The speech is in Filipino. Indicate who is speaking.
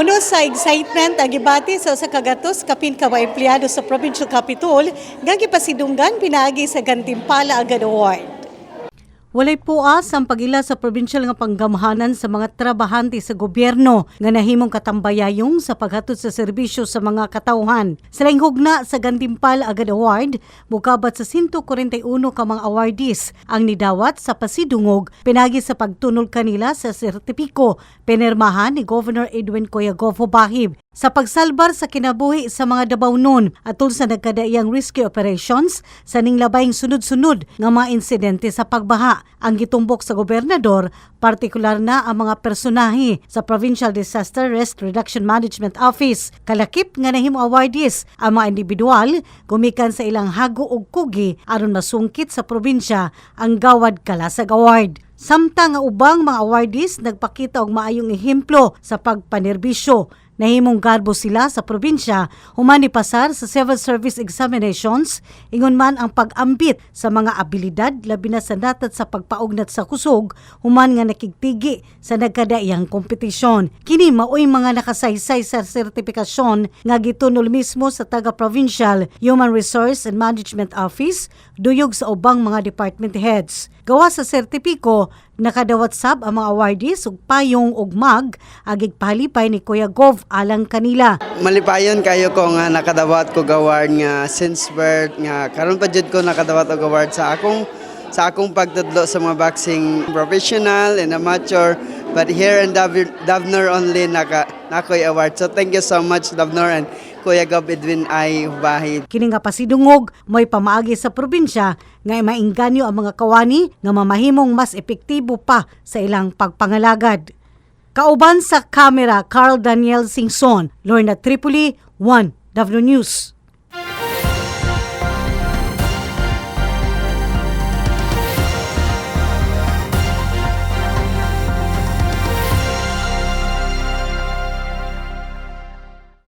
Speaker 1: Puno sa excitement ang gibati sa usa kapin ka empleyado sa Provincial Capitol nga gipasidunggan pinaagi sa Gantimpala Agad Award. Walay puas ang pagila sa provincial nga panggamhanan sa mga trabahante sa gobyerno nga nahimong katambayayong sa paghatod sa serbisyo sa mga katawhan. Sa hugna sa Gantimpal Agad Award, bukabat sa 141 ka mga awardees ang nidawat sa pasidungog pinagi sa pagtunol kanila sa sertipiko pinirmahan ni Governor Edwin Coyagofo Bahib sa pagsalbar sa kinabuhi sa mga Dabawnon atol sa nagkadaiyang rescue operations sa ninglabayng sunod-sunod nga mga insidente sa pagbaha ang gitumbok sa gobernador partikular na ang mga personahe sa Provincial Disaster Risk Reduction Management Office. Kalakip nga nahimo awardees ang mga individual gumikan sa ilang hago ug kugi aron masungkit sa probinsya ang Gawad Kalasag Award Samtang nga ubang mga awardees nagpakita og maayong ehemplo sa pagpanerbisyo Nahimong garbo sila sa probinsya human pasar sa civil service examinations ingon man ang pag-ambit sa mga abilidad labi na sa natat sa pagpaugnat sa kusog human nga nakigtigi sa nagkadaiyang kompetisyon. Kini maoy mga nakasaysay sa sertifikasyon nga gitunol mismo sa taga Provincial Human Resource and Management Office duyog sa ubang mga department heads. Gawa sa sertipiko, nakadawat sab ang mga awardees ug payong ug mag agig pahalipay ni Kuya Gov alang kanila.
Speaker 2: Malipayon kayo ko nga nakadawat ko award nga since birth nga karon pa jud ko nakadawat og award sa akong sa akong pagtudlo sa mga boxing professional and amateur but here in Dav- Davnor only naka nakoy award so thank you so much Davnor and Kuya Gob Edwin ay Bahid
Speaker 1: Kini nga pasidungog may pamaagi sa probinsya nga mainganyo ang mga kawani nga mamahimong mas epektibo pa sa ilang pagpangalagad. Kauban sa kamera Carl Daniel Singson, Lorna Tripoli, 1 W News.